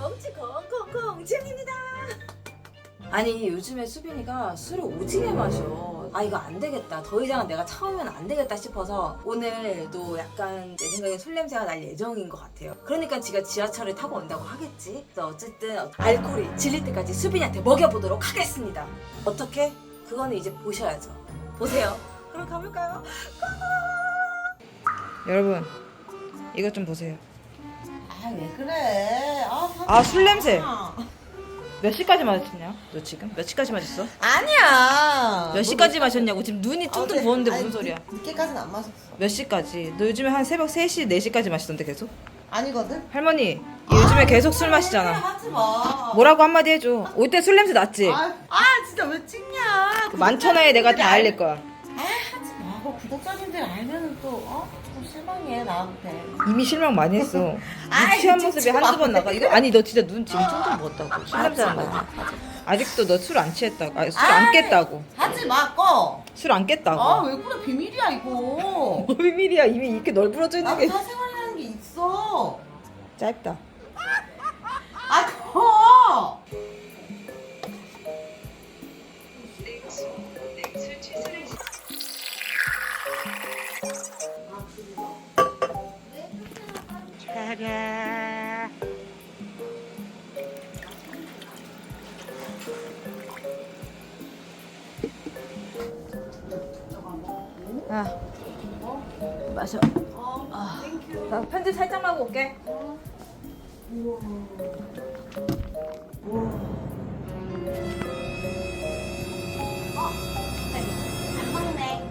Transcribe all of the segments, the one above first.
콩콩콩콩콩 지영입니다. 아니 요즘에 수빈이가 술을 오지게 마셔. 아 이거 안 되겠다. 더 이상 내가 참으면 안 되겠다 싶어서 오늘도 약간 내 생각에 술 냄새가 날 예정인 것 같아요. 그러니까 지가 지하철을 타고 온다고 하겠지. 그래서 어쨌든 알코올이 질릴 때까지 수빈이한테 먹여보도록 하겠습니다. 어떻게? 그거는 이제 보셔야죠. 보세요. 그럼 가볼까요? 여러분 이것 좀 보세요. 아왜 그래? 아, 아, 술 냄새. 몇 시까지 마셨냐? 너 지금 몇 시까지 마셨어? 아니야. 몇 시까지 마셨냐고 지금 눈이 퉁퉁 어제- 부었는데 아니, 무슨 소리야? 늦- 늦게까지는 안 마셨어. 몇 시까지? 너 요즘에 한 새벽 3시, 4시까지 마시던데 계속? 아니거든. 할머니 요즘에 계속 술 마시잖아. 하지 마. 뭐라고 한마디 해줘. 올 때 술 냄새 났지? 아, 아 진짜 왜 찍냐? 그 만천하에 내가 다 알릴 거야. 아 하지 마. 뭐 구독자님들 알면은 또 어? 또 실망해 나한테. 이미 실망 많이 했어. 아이, 이 취한 모습이 마. 한두 번 나가. 이거 아니 너 진짜 눈 지금 부었다고. 술 냄새 하지 마. 난다고. 아직도 너 술 안 취했다고. 아, 술안 아이. 깼다고. 하지 마 꺼. 술 안 깼다고. 아 왜 그래 비밀이야 이거. 뭐 비밀이야 이미 이렇게 널브러져 있는 게 사생활이라는 게 있어. 짧다. 아 커. 마셔. 아, 나 편집 살짝만 하고 올게. 안 먹네.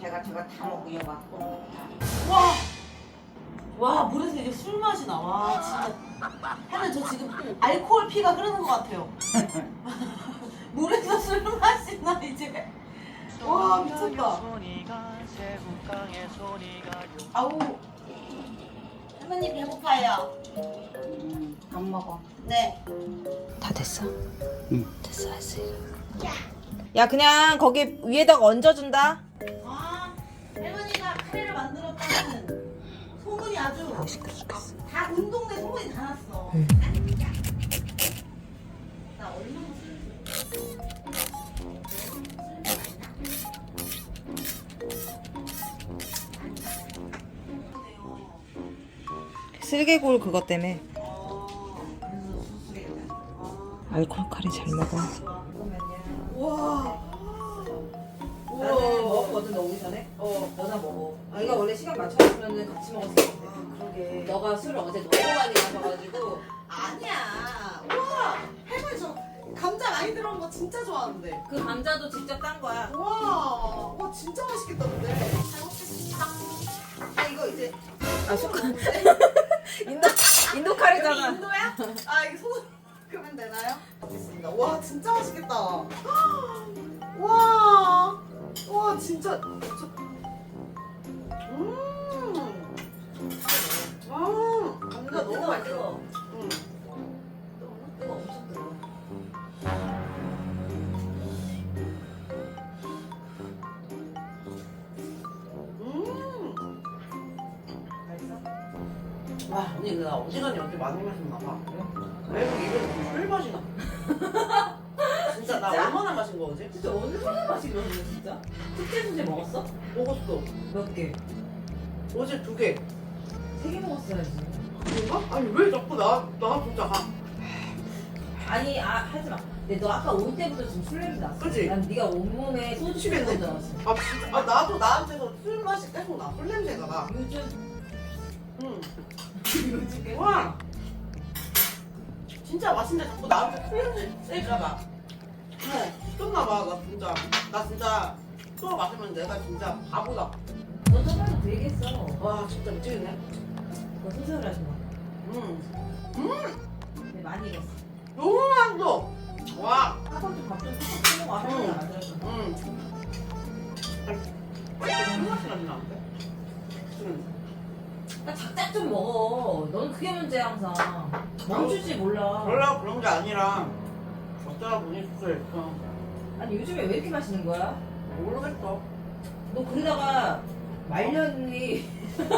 제가 제가 다 먹으려고 와! 와, 물에서 이제 술 맛이 나. 와, 진짜. 하는 저 지금 알코올 피가 흐르는 것 같아요. 물에서 술 맛이 나, 이제. 와, 미쳤다. 아우. 할머니 배고파요. 안 먹어. 네. 다 됐어? 응. 됐어 됐어. 야 그냥 거기 위에다가 얹어준다. 아, 할머니가 카레를 만들었다는 소문이 아주 아. 다온 동네 소문이 다 났어. 나 슬개골 그것 때문에 알코올 카레 잘 먹어. 와. 나는 먹었거든 너 오기 전에. 어. 너나 먹어. 아, 이가 원래 시간 맞춰놨으면 같이 먹었을 텐데. 그러게. 너가 술을 어제 너무 많이 마셔가지고. 아니야. 와, 할머니 저 감자 많이 들어간 거 진짜 좋아하는데. 그 감자도 직접 딴 거야. 와, 와 진짜 맛있겠다 근데. 잘 먹겠습니다. 아 이거 이제 아. 인 도 인도 카레잖아. 여기 인도야? 아 이게 손 그러면 되나요? 알겠습니다. 와 진짜 맛있겠다. 와, 와 진짜. 진짜. 음, 아, 감자 너무 맛있어. 와 언니 나 어지간히 어제 많이 마셨나 봐. 왜 이렇게 술 맛이 나? 진짜 나 얼마나 마신 거 어제? 진짜 얼마나 맛있거든 진짜. 숙제 숙제 먹었어? 먹었어. 몇 개? 어제 두 개. 세 개 먹었어야지. 그런가? 아니 왜 자꾸 나, 나 진짜 가. 아니 아 하지 마. 근데 너 아까 올 때부터 지금 술 냄새 났어. 그치? 난 네가 온몸에 소주. 뿌린 줄 알았어. 아 진짜 아 나도 나한테서 술 맛이 계속 나. 술 냄새가 나. 요즘 응. 와. 진짜 맛있는데 자꾸 나한테 셀까 봐. 어, 미쳤나 봐. 나 진짜. 나 진짜 술 마시면 내가 진짜 바보다. 너그 얘기했어. 와 진짜 미치겠네. 너 소설을 하지 마. 응. 근데 많이 잃었어. 너무 맛있어. 와. 하선도 밥좀 푹푹 먹어. 하선이 응. 만들어줘. 응. 술 맛이 나진 않 작작 좀 먹어. 넌 그게 문제야 항상. 멈추지 몰라. 별로 그런 게 아니라 어쩌다 보니 숙소했어. 아니 요즘에 왜 이렇게 마시는 거야? 모르겠어. 너 그러다가 말년이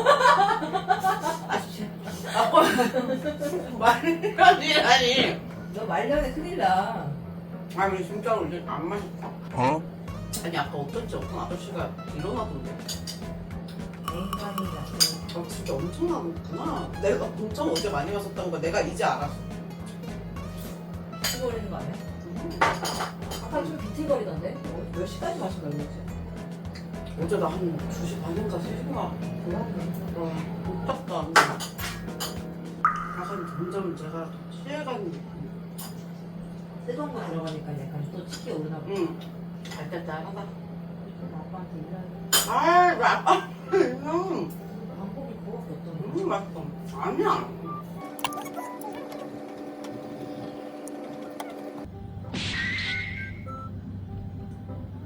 말이라니. 너 말년에 큰일 나. 아니 진짜로 이제 안 맛있다. 어? 아니 아까 어쩐지 어떤 아저씨가 일어나던데. 냉간이 나서. 아 진짜 엄청 나구나. 내가 엄청 어제 많이 마셨다는 거 내가 이제 알았어. 비틀거리는 거 아니야? 아까 좀 비틀거리던데? 어, 몇 시까지 마신다고 그랬지? 어제 나 한 2시 반인가 3시인가 몰랐네. 못 잤다. 약간 점점 제가 취해가는 느낌. 뜨거운 거 들어가니까 약간 또 치기 오르나 보다. 응. 알딸딸하다. 그럼 아빠한테 일하는 아, 나 아빠. 음, 맛있어. 아니야.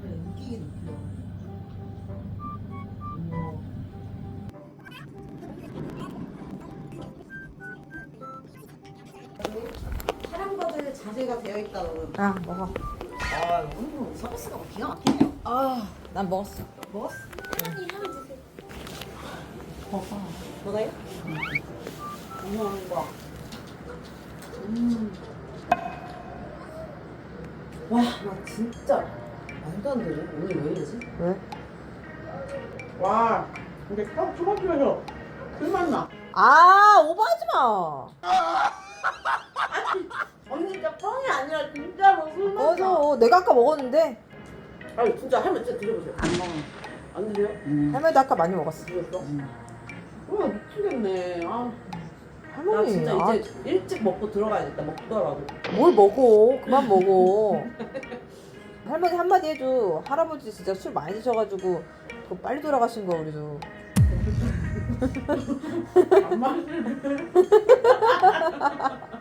그래, 웃기게 높여. 어머. 사람과의 자세가 되어 있다 너는. 아 먹어. 아, 오늘 서비스가 기가 막히네요. 아 난 먹었어. 먹었어? 뭐가요? 어머, 와. 와, 나 진짜 말도 안 되네. 오늘 왜 이러지? 왜? 와. 근데 딱 초밥집에서 술맛 나. 아 오버하지 마. 언니 진짜 뻥이 아니라 진짜로 술 맞아. 마셔. 내가 아까 먹었는데 아니, 진짜 할머니 진짜 드셔보세요. 안 먹어. 안 드세요? 할머니도 아까 많이 먹었어. 드셨어? 와, 미치겠네. 아, 나 할머니. 진짜 아, 이제 일찍 먹고 들어가야겠다. 먹더라도. 뭘 먹어? 그만 먹어. 할머니 한마디 해줘. 할아버지 진짜 술 많이 드셔가지고 더 빨리 돌아가신 거 우리도. 안.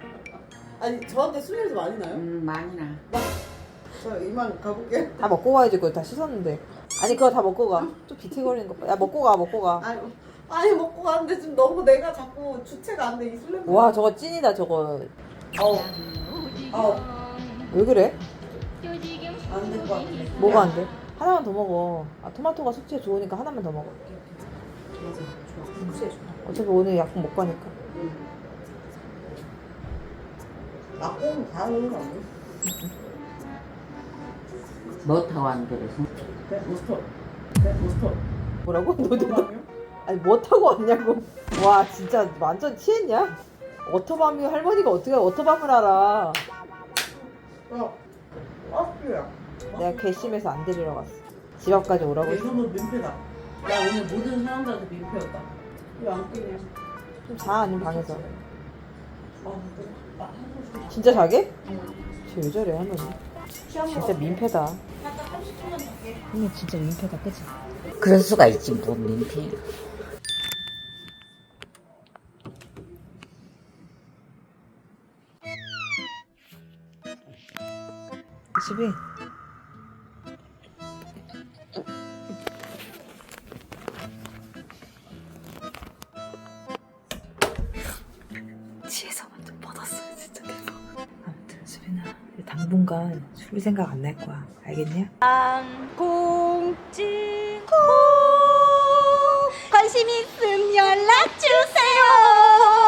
아니 저한테 술 냄새 많이 나요? 음, 많이 나. 저 이만 가볼게. 다 먹고 가야지 그거 다 씻었는데. 아니 그거 다 먹고 가. 좀 비틀거리는 거 봐. 야 먹고 가 먹고 가. 아니, 아니 먹고 가는데 지금 너무 내가 자꾸 주체가 안 돼. 이 술 냄새. 와 저거 찐이다 저거. 아우, 아우, 왜 그래? 안 될 것 같아. 뭐가 안 돼? 하나만 더 먹어. 아 토마토가 숙취에 좋으니까 하나만 더 먹어. 맞아, 좋아. 무시해 줘. 어차피 오늘 약국 못 가니까. 낙공 다 오는 거 아니야? 뭐 타고 안 그래서? 네, 모스터. 네, 모스터. 뭐라고? 너, 너, 그거 너, 아니 뭐 타고 왔냐고. 와 진짜 완전 취했냐? 워터밤이 할머니가 어떻게 워터밤을 알아? 야, 버스야. 내가 괘씸해서 안 데리러 갔어. 집 앞까지 오라고 했어. 예선은 민폐다. 야, 오늘 모든 사람들한테 민폐였다. 왜 안 끼냐? 좀자 아니면 방에서. 아? 나 진짜 자게? 쟤왜 저래 할머니? 진짜 민폐다. 할머니 진짜 민폐다 그치? 그럴 수가 있지, 뭐, 민폐. 집이 지혜서 완전 뻗었어요 진짜 대박 아무튼 수빈아 당분간 술 생각 안 날 거야 알겠냐? 공진 관심 있음 연락 주세요.